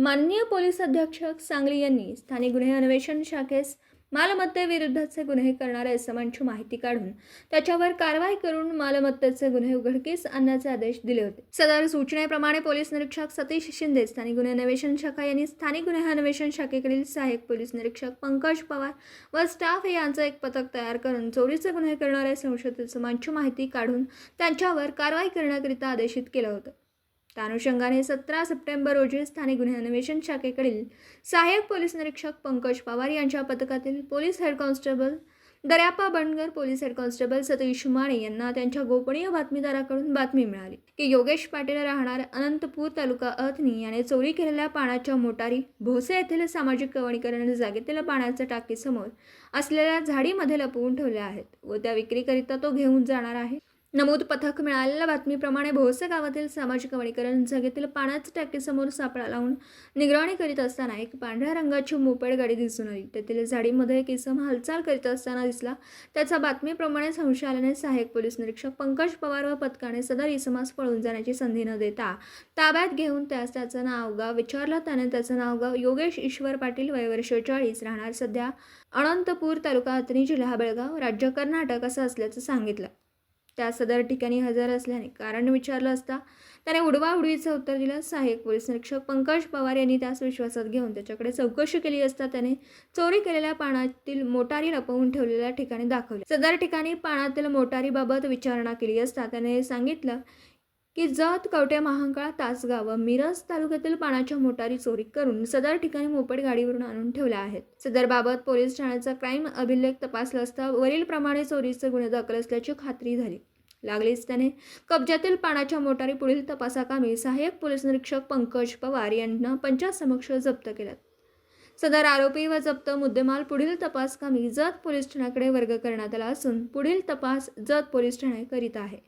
माननीय पोलीस अधीक्षक सांगली यांनी स्थानिक गुन्हे अन्वेषण शाखेस मालमत्तेविरुद्धचे गुन्हे करणाऱ्या इसमांची माहिती काढून त्याच्यावर कारवाई करून मालमत्तेचे गुन्हे उघडकीस आणण्याचे आदेश दिले होते. सदर सूचनेप्रमाणे पोलीस निरीक्षक सतीश शिंदे स्थानिक गुन्हे अन्वेषण शाखा यांनी स्थानिक गुन्हे अन्वेषण शाखेकडील सहाय्यक पोलीस निरीक्षक पंकज पवार व स्टाफ यांचं एक पथक तयार करून चोरीचे गुन्हे करणाऱ्या संशयित इसमांची माहिती काढून त्यांच्यावर कारवाई करण्याकरिता आदेशित केलं होतं. त्या अनुषंगाने सतरा सप्टेंबर रोजी स्थानिक गुन्हे अन्वेषण शाखेकडील सहाय्यक पोलीस निरीक्षक पंकज पवार यांच्या पथकातील police head constable दर्यापा Bandgar police head constable Satish Mane यांना त्यांच्या गोपनीय बातमीदाराकडून बातमी मिळाली की योगेश पाटील राहणार अनंतपूर तालुका अथनी याने चोरी केलेल्या पाण्याच्या मोटारी भोसे येथील सामाजिक कवणीकरण जागेतील पाण्याच्या टाकीसमोर असलेल्या झाडीमध्ये लपवून ठेवल्या आहेत व त्या विक्रीकरिता तो घेऊन जाणार आहे. नमूद पथक मिळालेल्या बातमीप्रमाणे भोसे गावातील सामाजिक वनीकरण जागेतील पाण्याच्या टाकीसमोर सापळा लावून निगराणी करीत असताना एक पांढऱ्या रंगाची मोपेड गाडी दिसून आली. तेथील झाडीमध्ये एक इसम हालचाल करीत असताना दिसला. त्याचा बातमीप्रमाणे संशय आल्याने सहाय्यक पोलीस निरीक्षक पंकज पवार व पथकाने सदर इसमास पळून जाण्याची संधी न देता ताब्यात घेऊन त्यास त्याचं नाव गाव विचारलं. त्याने त्याचं नाव गाव योगेश ईश्वर पाटील वयवर्ष चाळीस राहणार सध्या अनंतपूर तालुका अतनी जिल्हा बेळगाव राज्य कर्नाटक असं असल्याचं सांगितलं. त्या सदर ठिकाणी हजर असल्याने. कारण विचारलं असता त्याने उडवा उडवीचं उत्तर दिलं. सहाय्यक पोलीस निरीक्षक पंकज पवार यांनी त्यास विश्वासात घेऊन त्याच्याकडे चौकशी केली असता त्याने चोरी केलेल्या पाण्यातील मोटारी लपवून ठेवलेल्या ठिकाणी दाखवले. सदर ठिकाणी पाण्यातील मोटारीबाबत विचारणा केली असता त्याने सांगितलं की जत कवटे महांकाळ तासगाव व मिरज तालुक्यातील पाण्याच्या मोटारी चोरी करून सदर ठिकाणी मोपड गाडीवरून आणून ठेवल्या आहेत. सदर बाबत पोलीस ठाण्याचा क्राईम अभिलेख तपासला असता वरील प्रमाणे चोरीचे गुन्हे दाखल असल्याची खात्री झाली. लागलीच त्याने. कब्जातील पाण्याच्या मोटारी पुढील तपासाकामी सहाय्यक पोलीस निरीक्षक पंकज पवार यांना पंचासमक्ष जप्त केल्यात सदर आरोपी व जप्त मुद्देमाल पुढील तपासकामी जत पोलीस ठाण्याकडे वर्ग करण्यात आला असून पुढील तपास जत पोलीस ठाणे करीत आहे.